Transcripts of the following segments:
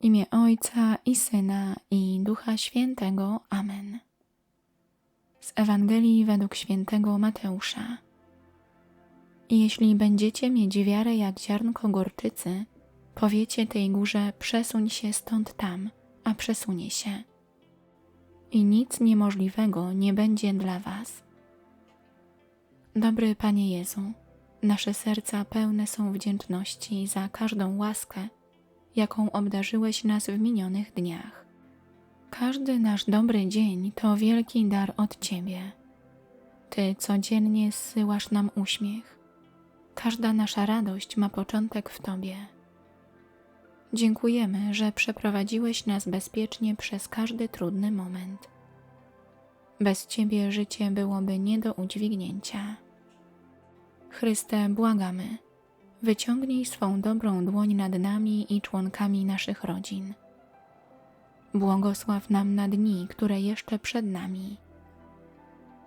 W imię Ojca i Syna i Ducha Świętego. Amen. Z Ewangelii według świętego Mateusza. I jeśli będziecie mieć wiarę jak ziarnko gorczycy, powiecie tej górze przesuń się stąd tam, a przesunie się. I nic niemożliwego nie będzie dla was. Dobry Panie Jezu, nasze serca pełne są wdzięczności za każdą łaskę, jaką obdarzyłeś nas w minionych dniach. Każdy nasz dobry dzień to wielki dar od Ciebie. Ty codziennie zsyłasz nam uśmiech. Każda nasza radość ma początek w Tobie. Dziękujemy, że przeprowadziłeś nas bezpiecznie przez każdy trudny moment. Bez Ciebie życie byłoby nie do udźwignięcia. Chryste, błagamy, wyciągnij swą dobrą dłoń nad nami i członkami naszych rodzin. Błogosław nam na dni, które jeszcze przed nami.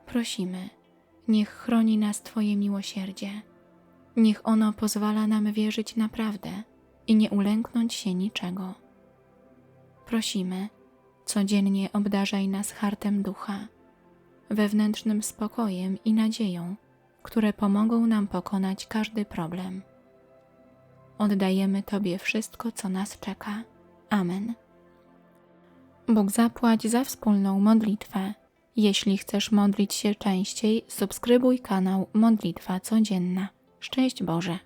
Prosimy, niech chroni nas Twoje miłosierdzie. Niech ono pozwala nam wierzyć naprawdę i nie ulęknąć się niczego. Prosimy, codziennie obdarzaj nas hartem ducha, wewnętrznym spokojem i nadzieją, które pomogą nam pokonać każdy problem. Oddajemy Tobie wszystko, co nas czeka. Amen. Bóg zapłać za wspólną modlitwę. Jeśli chcesz modlić się częściej, subskrybuj kanał Modlitwa Codzienna. Szczęść Boże.